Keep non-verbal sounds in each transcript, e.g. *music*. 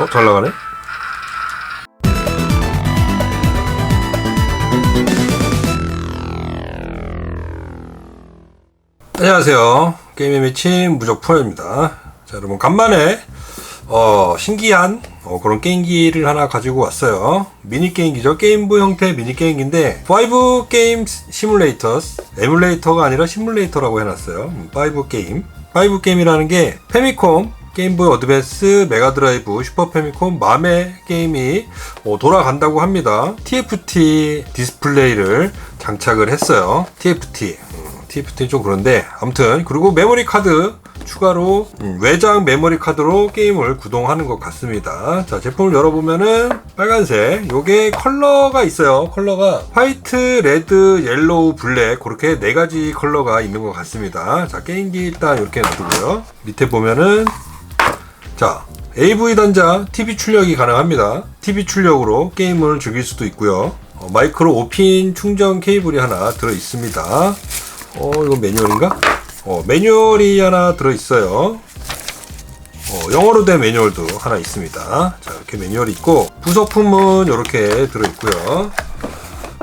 어, 잘 나가네? 안녕하세요. 게임의 미친 무적프로입니다. 자, 여러분, 간만에, 어, 신기한, 어, 그런 게임기를 하나 가지고 왔어요. 미니게임기죠. 게임부 형태의 미니게임기인데, 5 게임 시뮬레이터, 에뮬레이터가 아니라 시뮬레이터라고 해놨어요. 5 게임. 5 게임이라는 게, 페미콤, 게임보이 어드밴스, 메가드라이브, 슈퍼 패미콤, 맘의 게임이 어, 돌아간다고 합니다. TFT 디스플레이를 장착을 했어요. TFT. 음, TFT 좀 그런데 아무튼 그리고 메모리 카드 추가로 음, 외장 메모리 카드로 게임을 구동하는 것 같습니다. 자 제품을 열어보면은 빨간색 요게 컬러가 있어요. 컬러가 화이트, 레드, 옐로우, 블랙 그렇게 네 가지 컬러가 있는 것 같습니다. 자 게임기 일단 이렇게 놔두고요. 밑에 보면은 자, AV 단자 TV 출력이 가능합니다. TV 출력으로 게임을 즐길 수도 있고요. 어, 마이크로 5핀 충전 케이블이 하나 들어 있습니다. 어, 이건 매뉴얼인가? 어, 매뉴얼이 하나 들어 있어요. 어, 영어로 된 매뉴얼도 하나 있습니다. 자, 이렇게 매뉴얼이 있고 부속품은 이렇게 들어 있고요.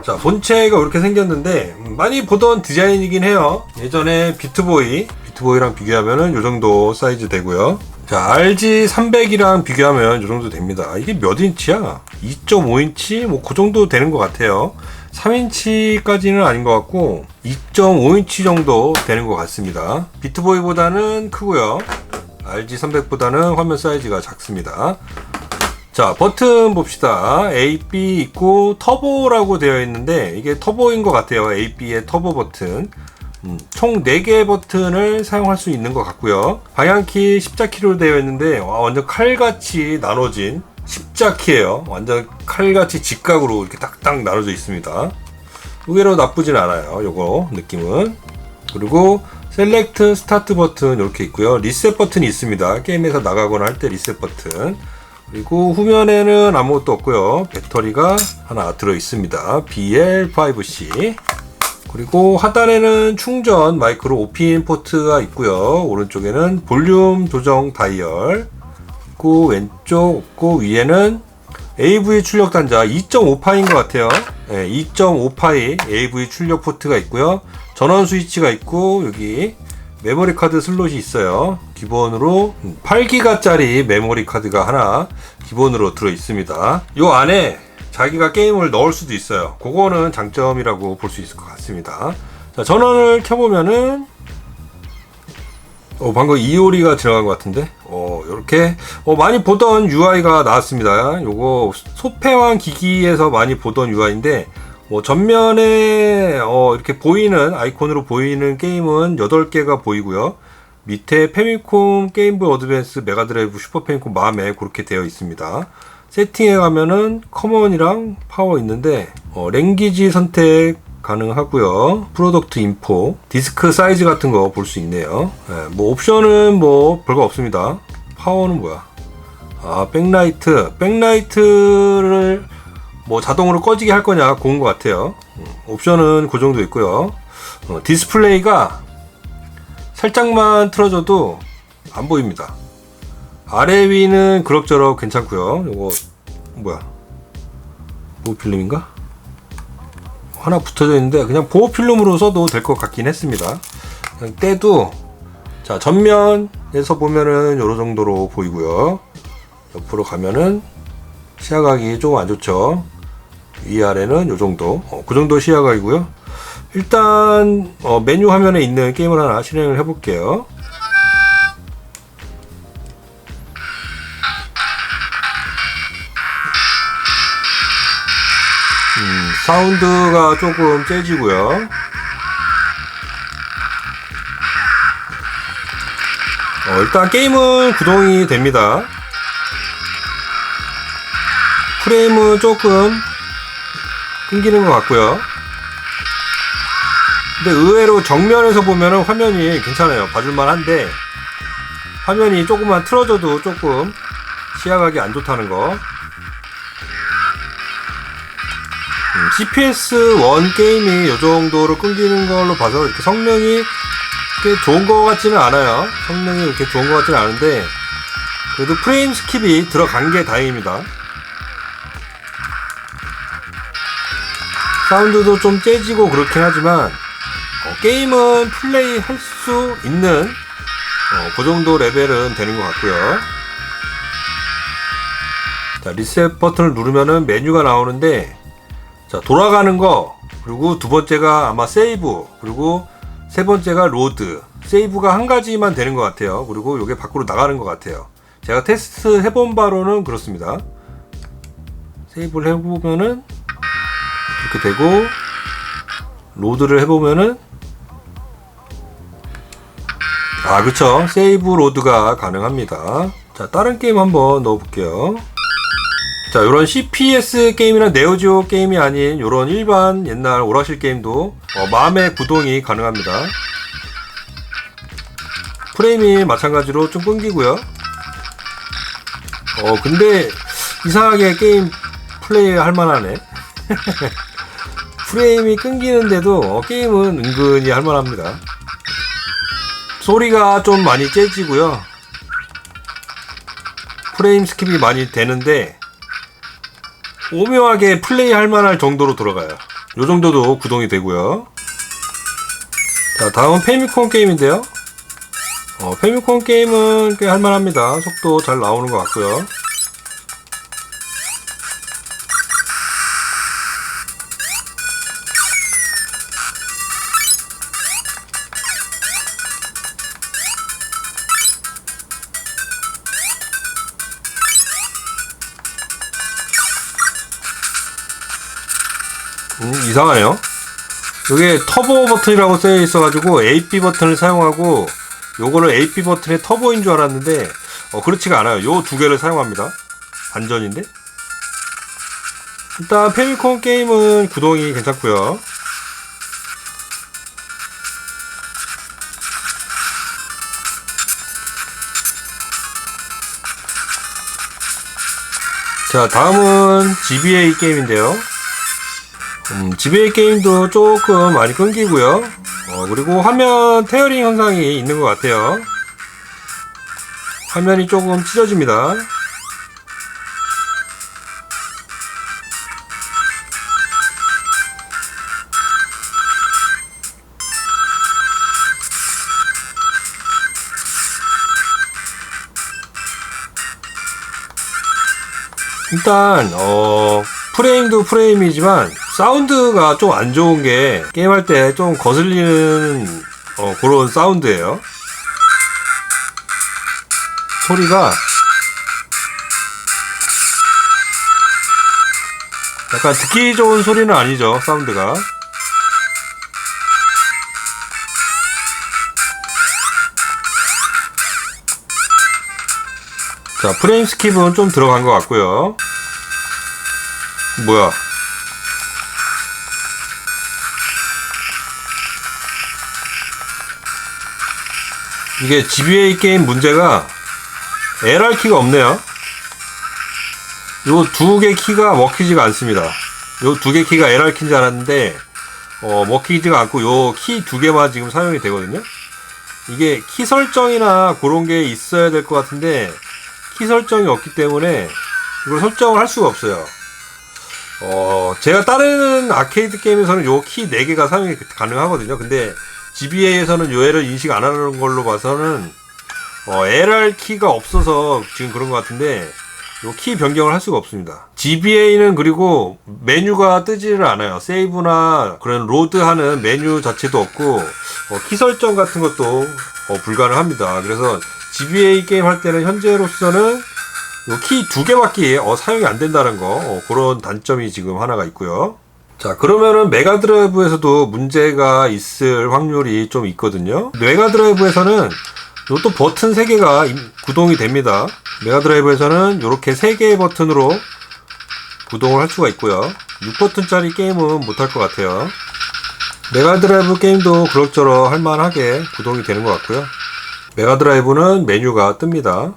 자, 본체가 이렇게 생겼는데 음, 많이 보던 디자인이긴 해요. 예전에 비트보이, 비트보이랑 비교하면은 이 정도 사이즈 되고요. 자, RG300이랑 비교하면 이 정도 됩니다. 이게 몇 인치야? 2.5인치? 뭐 그 정도 되는 것 같아요. 3인치까지는 아닌 것 같고 2.5인치 정도 되는 것 같습니다. 비트보이보다는 크고요. RG300보다는 화면 사이즈가 작습니다. 자, 버튼 봅시다. A, B 있고 터보라고 되어 있는데 이게 터보인 것 같아요. A, B의 터보 버튼. 음, 총 4개의 버튼을 사용할 수 있는 것 같고요. 방향키 십자키로 되어 있는데 와, 완전 칼같이 나눠진 십자키예요. 완전 칼같이 직각으로 이렇게 딱딱 나눠져 있습니다. 의외로 나쁘진 않아요. 요거 느낌은. 그리고 셀렉트 스타트 버튼 이렇게 있고요. 리셋 버튼이 있습니다. 게임에서 나가거나 할 때 리셋 버튼. 그리고 후면에는 아무것도 없고요. 배터리가 하나 들어 있습니다. BL5C. 그리고 하단에는 충전 마이크로 5핀 포트가 있고요. 오른쪽에는 볼륨 조정 다이얼. 있고 왼쪽 없고 위에는 AV 출력 단자 2.5파인 것 같아요. 네, 2.5파이 AV 출력 포트가 있고요. 전원 스위치가 있고 여기 메모리 카드 슬롯이 있어요. 기본으로 8기가짜리 메모리 카드가 하나 기본으로 들어 있습니다. 요 안에 자기가 게임을 넣을 수도 있어요. 그거는 장점이라고 볼 수 있을 것 같습니다. 자, 전원을 켜보면은 어, 방금 이오리가 지나간 것 같은데, 어, 이렇게, 어, 많이 보던 UI가 나왔습니다. 요거, 소패왕 기기에서 많이 보던 UI인데, 뭐, 전면에, 어, 이렇게 보이는, 아이콘으로 보이는 게임은 8개가 보이고요. 밑에 페미콤, 게임보이 어드밴스, 메가드라이브, 슈퍼 페미콤, 마음에 그렇게 되어 있습니다. 세팅에 가면은 커먼이랑 파워 있는데, 어, 랭귀지 선택, 가능하고요. 프로덕트 인포, 디스크 사이즈 같은 거 볼 수 있네요. 네, 뭐 옵션은 뭐 별거 없습니다. 파워는 뭐야? 아 백라이트, 백라이트를 뭐 자동으로 꺼지게 할 거냐 고운 것 같아요. 음, 옵션은 그 정도 있고요. 어, 디스플레이가 살짝만 틀어줘도 안 보입니다. 아래 위는 그럭저럭 괜찮고요. 이거 뭐야? 뭐 필름인가? 하나 붙어져 있는데 그냥 보호 필름으로 써도 될 것 같긴 했습니다. 그냥 떼도 자 전면에서 보면은 요런 정도로 보이고요. 옆으로 가면은 시야각이 조금 안 좋죠. 위아래는 요 정도. 어, 그 정도 시야각이고요. 일단 어, 메뉴 화면에 있는 게임을 하나 실행을 해볼게요. 음, 사운드가 조금 재지고요. 어, 일단 게임은 구동이 됩니다. 프레임은 조금 끊기는 것 같고요. 근데 의외로 정면에서 보면 화면이 괜찮아요. 봐줄만 한데 화면이 조금만 틀어져도 조금 시야각이 안 좋다는 거. CPS 1 게임이 이 정도로 끊기는 걸로 봐서 이렇게 성능이 이렇게 좋은 것 같지는 않아요. 성능이 이렇게 좋은 것 같지는 않은데 그래도 프레임 스킵이 들어간 게 다행입니다. 사운드도 좀 째지고 그렇긴 하지만 어, 게임은 플레이 할 수 있는 어, 그 정도 레벨은 되는 것 같고요. 자, 리셋 버튼을 누르면은 메뉴가 나오는데 자, 돌아가는 거 그리고 두 번째가 아마 세이브 그리고 세 번째가 로드 세이브가 한 가지만 되는 것 같아요. 그리고 이게 밖으로 나가는 것 같아요. 제가 테스트 해본 바로는 그렇습니다. 세이브를 해보면은 이렇게 되고 로드를 해보면은 아 그쵸 세이브 로드가 가능합니다 자 다른 게임 한번 넣어볼게요 자 요런 CPS 게임이나 네오지오 게임이 아닌 요런 일반 옛날 오락실 게임도 어, 마음의 구동이 가능합니다. 프레임이 마찬가지로 좀 끊기고요. 어 근데 이상하게 게임 플레이 할 만하네. *laughs* 프레임이 끊기는데도 어, 게임은 은근히 할 만합니다. 소리가 좀 많이 째지고요. 프레임 스킵이 많이 되는데 오묘하게 플레이 할 만할 정도로 들어가요. 요 정도도 구동이 되고요. 자, 다음은 페미콘 게임인데요. 어, 페미콘 게임은 꽤 할만합니다. 속도 잘 나오는 것 같고요. 이상하네요. 이게 터보 버튼이라고 쓰여 있어가지고 AP 버튼을 사용하고 요거를 AP 버튼의 터보인 줄 알았는데 어, 그렇지가 않아요. 요 두 개를 사용합니다. 반전인데? 일단 페미콘 게임은 구동이 괜찮고요. 자, 다음은 GBA 게임인데요. 음, GBA 게임도 조금 많이 끊기고요. 어, 그리고 화면 테어링 현상이 있는 것 같아요. 화면이 조금 찢어집니다. 일단 어 프레임도 프레임이지만 사운드가 좀 안 좋은 게 게임할 때 좀 거슬리는 어, 그런 사운드예요. 소리가 약간 듣기 좋은 소리는 아니죠 사운드가. 자 프레임 스킵은 좀 들어간 것 같고요. 뭐야? 이게 GBA 게임 문제가 LR 키가 없네요. 요 두 개 키가 먹히지가 않습니다. 요 두 개 키가 LR 키인 줄 알았는데 어, 먹히지가 않고 요 키 두 개만 지금 사용이 되거든요. 이게 키 설정이나 그런 게 있어야 될 것 같은데 키 설정이 없기 때문에 이걸 설정을 할 수가 없어요. 어, 제가 다른 아케이드 게임에서는 요 키 4개가 사용이 가능하거든요. 근데 GBA에서는 요 애를 인식 안 하는 걸로 봐서는 어, LR 키가 없어서 지금 그런 것 같은데 요키 변경을 할 수가 없습니다. GBA는 그리고 메뉴가 뜨지를 않아요. 세이브나 그런 로드 하는 메뉴 자체도 없고 어, 키 설정 같은 것도 어, 불가능합니다. 그래서 GBA 게임 할 때는 현재로서는 키 두 개밖에 어, 사용이 안 된다는 거 어, 그런 단점이 지금 하나가 있고요. 자 그러면은 메가드라이브에서도 문제가 있을 확률이 좀 있거든요. 메가드라이브에서는 요또 버튼 3개가 구동이 됩니다. 메가드라이브에서는 이렇게 3개의 버튼으로 구동을 할 수가 있고요. 6버튼짜리 게임은 못할 것 같아요. 메가드라이브 게임도 그럭저럭 할만하게 구동이 되는 것 같고요. 메가드라이브는 메뉴가 뜹니다.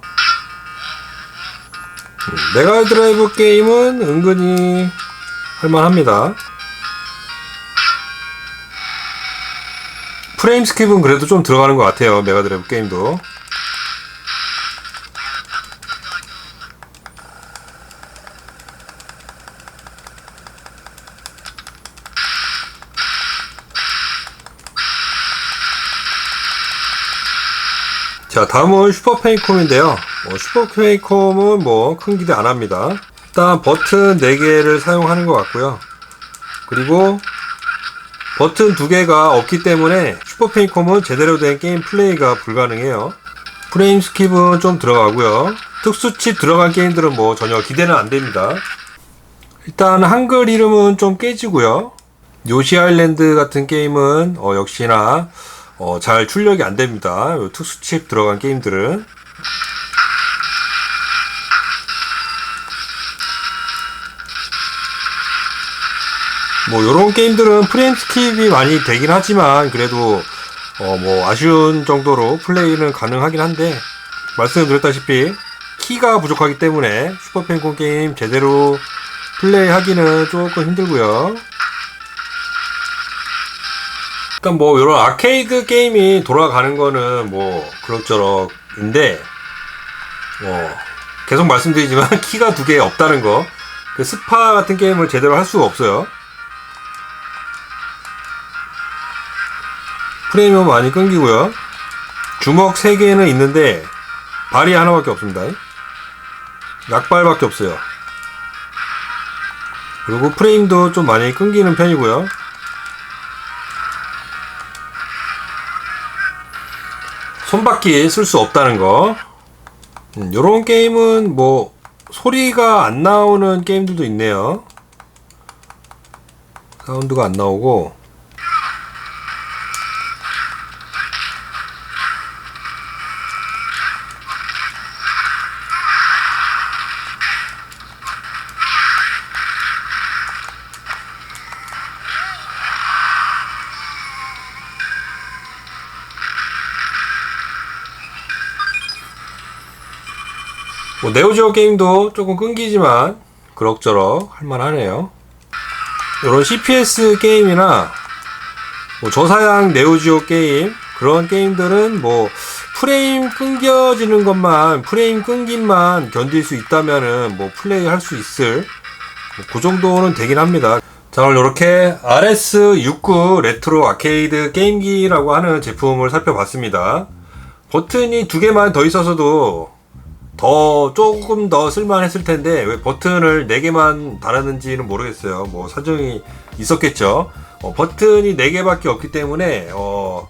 음, 메가드라이브 게임은 은근히 할만합니다. 프레임 스킵은 그래도 좀 들어가는 것 같아요. 메가드래브 게임도. 자, 다음은 슈퍼 페이콤인데요. 뭐 슈퍼 페이콤은 뭐 큰 기대 안 합니다. 일단 버튼 4개를 사용하는 것 같고요. 그리고 버튼 2개가 없기 때문에 슈퍼 페이콤은 제대로 된 게임 플레이가 불가능해요. 프레임 스킵은 좀 들어가고요. 특수 칩 들어간 게임들은 뭐 전혀 기대는 안 됩니다. 일단 한글 이름은 좀 깨지고요. 요시 아일랜드 같은 게임은 어, 역시나 어, 잘 출력이 안 됩니다. 요 특수 칩 들어간 게임들은 뭐 요런 게임들은 스킵이 많이 되긴 하지만 그래도 어 뭐 아쉬운 정도로 플레이는 가능하긴 한데 말씀드렸다시피 키가 부족하기 때문에 슈퍼 팬콘 게임 제대로 플레이하기는 조금 힘들고요. 일단 뭐 이런 아케이드 게임이 돌아가는 거는 뭐 그럭저럭인데 뭐 계속 말씀드리지만 *laughs* 키가 두 개 없다는 거. 그 스파 같은 게임을 제대로 할 수가 없어요. 프레임은 많이 끊기고요. 주먹 3개는 있는데 발이 하나밖에 없습니다. 약발밖에 없어요. 그리고 프레임도 좀 많이 끊기는 편이고요. 손바퀴 쓸 수 없다는 거. 음, 요런 게임은 뭐 소리가 안 나오는 게임들도 있네요. 사운드가 안 나오고 뭐 네오지오 게임도 조금 끊기지만 그럭저럭 할만하네요. 이런 CPS 게임이나 뭐 저사양 네오지오 게임 그런 게임들은 뭐 프레임 끊겨지는 것만 프레임 끊김만 견딜 수 있다면은 뭐 플레이 할 수 있을 뭐 그 정도는 되긴 합니다. 자 오늘 이렇게 RS69 레트로 아케이드 게임기라고 하는 제품을 살펴봤습니다. 버튼이 두 개만 더 있어서도 더 조금 더 쓸만했을 텐데 왜 버튼을 4개만 달았는지는 모르겠어요. 뭐 사정이 있었겠죠. 어, 버튼이 4개밖에 없기 때문에 어,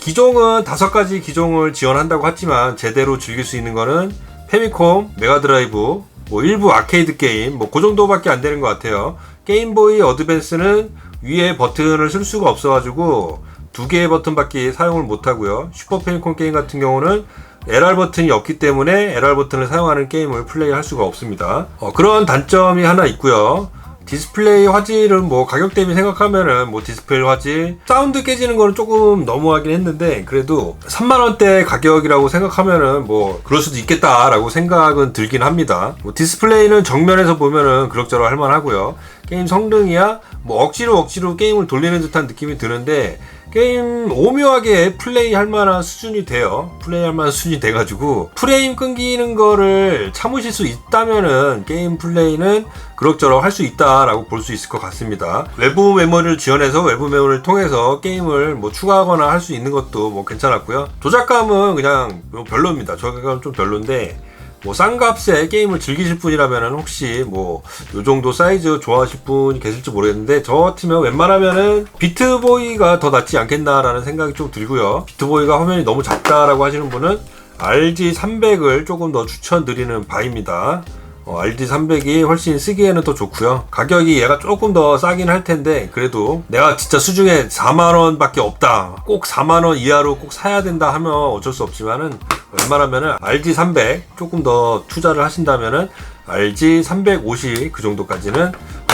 기종은 5가지 기종을 지원한다고 했지만 제대로 즐길 수 있는 거는 페미콤, 메가드라이브, 뭐 일부 아케이드 게임 뭐 그 정도밖에 안 되는 것 같아요. 게임보이 어드밴스는 위에 버튼을 쓸 수가 없어가지고 두 개의 버튼밖에 사용을 못 하고요. 슈퍼 페미콤 게임 같은 경우는 LR 버튼이 없기 때문에 LR 버튼을 사용하는 게임을 플레이할 수가 없습니다. 어, 그런 단점이 하나 있고요. 디스플레이 화질은 뭐 가격 대비 생각하면은 뭐 디스플레이 화질 사운드 깨지는 거는 조금 너무하긴 했는데 그래도 3만 원대 가격이라고 생각하면은 뭐 그럴 수도 있겠다라고 생각은 들긴 합니다. 뭐 디스플레이는 정면에서 보면은 그럭저럭 할만하고요. 게임 성능이야 뭐 억지로 억지로 게임을 돌리는 듯한 느낌이 드는데 게임 오묘하게 플레이 할 만한 수준이 돼요. 플레이 할 만한 수준이 돼가지고 프레임 끊기는 거를 참으실 수 있다면은 게임 플레이는 그럭저럭 할 수 있다라고 볼 수 있을 것 같습니다. 외부 메모리를 지원해서 외부 메모리를 통해서 게임을 뭐 추가하거나 할 수 있는 것도 뭐 괜찮았고요. 조작감은 그냥 뭐 별로입니다. 조작감은 좀 별론데 뭐 싼 값에 게임을 즐기실 분이라면 혹시 뭐 요 정도 사이즈 좋아하실 분이 계실지 모르겠는데 저 같으면 웬만하면은 비트보이가 더 낫지 않겠나라는 생각이 좀 들고요. 비트보이가 화면이 너무 작다라고 하시는 분은 RG300을 조금 더 추천드리는 바입니다. 어, RD300이 훨씬 쓰기에는 더 좋고요. 가격이 얘가 조금 더 싸긴 할 텐데 그래도 내가 진짜 수중에 4만 원밖에 없다. 꼭 4만 원 이하로 꼭 사야 된다 하면 어쩔 수 없지만은 웬만하면은 RG300 조금 더 투자를 하신다면은 RG350 그 정도까지는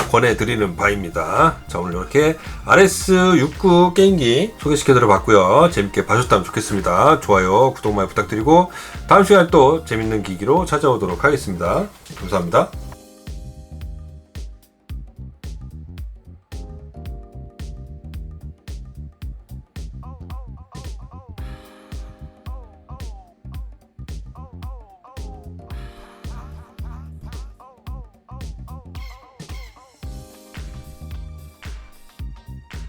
권해드리는 바입니다. 자 오늘 이렇게 RS69 게임기 소개시켜드려 봤고요. 재밌게 봐주셨다면 좋겠습니다. 좋아요, 구독 많이 부탁드리고 다음 시간에 또 재밌는 기기로 찾아오도록 하겠습니다. 감사합니다.